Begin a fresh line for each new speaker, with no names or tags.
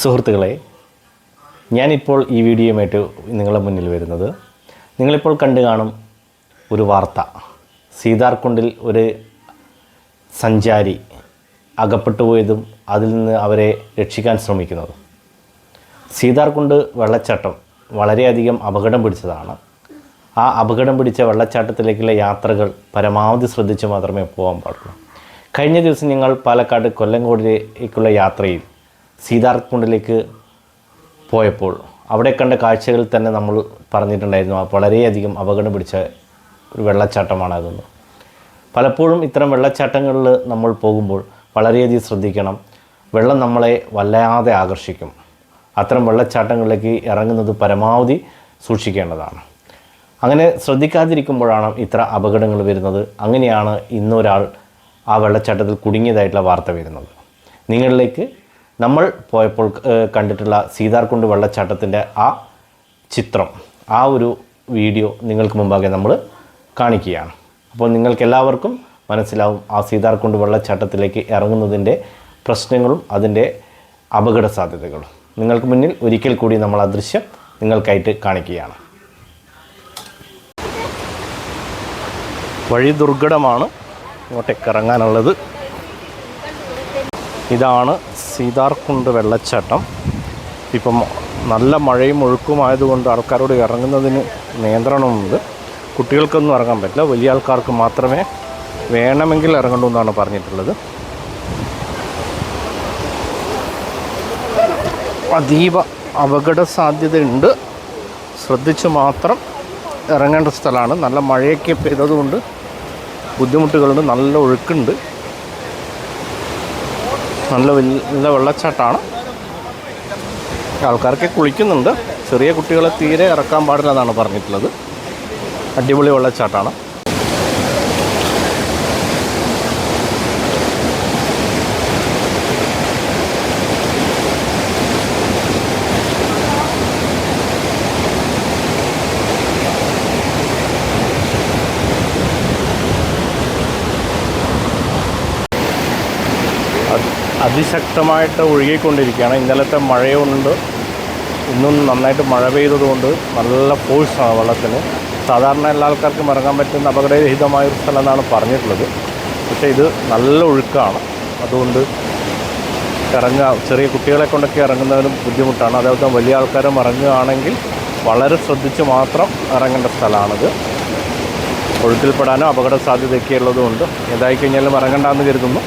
സുഹൃത്തുക്കളെ ഞാനിപ്പോൾ ഈ വീഡിയോയുമായിട്ട് നിങ്ങളുടെ മുന്നിൽ വരുന്നത്. നിങ്ങളിപ്പോൾ കണ്ടു കാണും ഒരു വാർത്ത. സീതാർകുണ്ടിൽ ഒരു സഞ്ചാരി അകപ്പെട്ടു പോയതും അതിൽ നിന്ന് അവരെ രക്ഷിക്കാൻ ശ്രമിക്കുന്നതും. സീതാർകുണ്ട് വെള്ളച്ചാട്ടം വളരെയധികം അപകടം പിടിച്ചതാണ്. ആ അപകടം പിടിച്ച വെള്ളച്ചാട്ടത്തിലേക്കുള്ള യാത്രകൾ പരമാവധി ശ്രദ്ധിച്ച് മാത്രമേ പോകാൻ പാടുള്ളൂ. കഴിഞ്ഞ ദിവസം ഞങ്ങൾ പാലക്കാട് കൊല്ലങ്കോടിലേക്കുള്ള യാത്രയിൽ സീതാർകുണ്ടിലേക്ക് പോയപ്പോൾ അവിടെ കണ്ട കാഴ്ചകളിൽ തന്നെ നമ്മൾ പറഞ്ഞിട്ടുണ്ടായിരുന്നു വളരെയധികം അപകടം പിടിച്ച ഒരു വെള്ളച്ചാട്ടമാണ് അതെന്ന് പലപ്പോഴും ഇത്തരം വെള്ളച്ചാട്ടങ്ങളിൽ നമ്മൾ പോകുമ്പോൾ വളരെയധികം ശ്രദ്ധിക്കണം. വെള്ളം നമ്മളെ വല്ലാതെ ആകർഷിക്കും. അത്തരം വെള്ളച്ചാട്ടങ്ങളിലേക്ക് ഇറങ്ങുന്നത് പരമാവധി സൂക്ഷിക്കേണ്ടതാണ്. അങ്ങനെ ശ്രദ്ധിക്കാതിരിക്കുമ്പോഴാണ് ഇത്ര അപകടങ്ങൾ വരുന്നത്. അങ്ങനെയാണ് ഇന്നൊരാൾ ആ വെള്ളച്ചാട്ടത്തിൽ കുടുങ്ങിയതായിട്ടുള്ള വാർത്ത വരുന്നത്. നിങ്ങളിലേക്ക് നമ്മൾ പോയപ്പോൾ കണ്ടിട്ടുള്ള സീതാർകുണ്ട് വെള്ളച്ചാട്ടത്തിന്റെ ആ ചിത്രം ആ ഒരു വീഡിയോ നിങ്ങൾക്ക് മുമ്പാകെ നമ്മൾ കാണിക്കുകയാണ്. അപ്പോൾ നിങ്ങൾക്കെല്ലാവർക്കും മനസ്സിലാവും ആ സീതാർകുണ്ട് വെള്ളച്ചാട്ടത്തിലേക്ക് ഇറങ്ങുന്നതിന്റെ പ്രശ്നങ്ങളും അതിന്റെ അപകട സാധ്യതകളും നിങ്ങൾക്ക് മുന്നിൽ ഒരിക്കൽ കൂടി നമ്മൾ ആ ദൃശ്യം നിങ്ങൾക്കായിട്ട് കാണിക്കുകയാണ്. വഴി ദുർഘടമാണ് ഇങ്ങോട്ടേക്ക് ഇറങ്ങാനുള്ളത്. ഇതാണ് സീതാർകുണ്ട് വെള്ളച്ചാട്ടം. ഇപ്പം നല്ല മഴയും ഒഴുക്കുമായതുകൊണ്ട് ആൾക്കാരോട് ഇറങ്ങുന്നതിന് നിയന്ത്രണമുണ്ട്. കുട്ടികൾക്കൊന്നും ഇറങ്ങാൻ പറ്റില്ല. വലിയ ആൾക്കാർക്ക് മാത്രമേ വേണമെങ്കിൽ ഇറങ്ങണ്ടൂ എന്നാണ് പറഞ്ഞിട്ടുള്ളത്. അതീവ അപകട സാധ്യതയുണ്ട്. ശ്രദ്ധിച്ച് മാത്രം ഇറങ്ങേണ്ട സ്ഥലമാണ്. നല്ല മഴയൊക്കെ പെയ്തതുകൊണ്ട് ബുദ്ധിമുട്ടുകളുണ്ട്. നല്ല ഒഴുക്കുണ്ട്. നല്ല വലിയ വെള്ളച്ചാട്ടമാണ്. ആൾക്കാർക്ക് കുളിക്കുന്നുണ്ട്. ചെറിയ കുട്ടികളെ തീരെ ഇറക്കാൻ പാടില്ല എന്നാണ് പറഞ്ഞിട്ടുള്ളത്. അടിപൊളി വെള്ളച്ചാട്ടമാണ്. അത് അതിശക്തമായിട്ട് ഒഴുകിക്കൊണ്ടിരിക്കുകയാണ്. ഇന്നലത്തെ മഴയുണ്ട്. ഇന്നും നന്നായിട്ട് മഴ പെയ്തതുകൊണ്ട് നല്ല ഫോഴ്സാണ് വെള്ളത്തിന്. സാധാരണ എല്ലാ ആൾക്കാർക്കും ഇറങ്ങാൻ പറ്റുന്ന അപകടരഹിതമായ ഒരു സ്ഥലം എന്നാണ് പറഞ്ഞിട്ടുള്ളത്. പക്ഷേ ഇത് നല്ല ഒഴുക്കാണ്. അതുകൊണ്ട് ഇറങ്ങുക ചെറിയ കുട്ടികളെ കൊണ്ടൊക്കെ ഇറങ്ങുന്നതിനും ബുദ്ധിമുട്ടാണ്. അതേപോലെ വലിയ ആൾക്കാരും ഇറങ്ങുകയാണെങ്കിൽ വളരെ ശ്രദ്ധിച്ച് മാത്രം ഇറങ്ങേണ്ട സ്ഥലമാണിത്. ഒഴുക്കിൽപ്പെടാനോ അപകട സാധ്യതയൊക്കെ ഉള്ളതുകൊണ്ട്. ഏതായി കഴിഞ്ഞാലും ഇറങ്ങണ്ടെന്ന് കരുതുന്നു.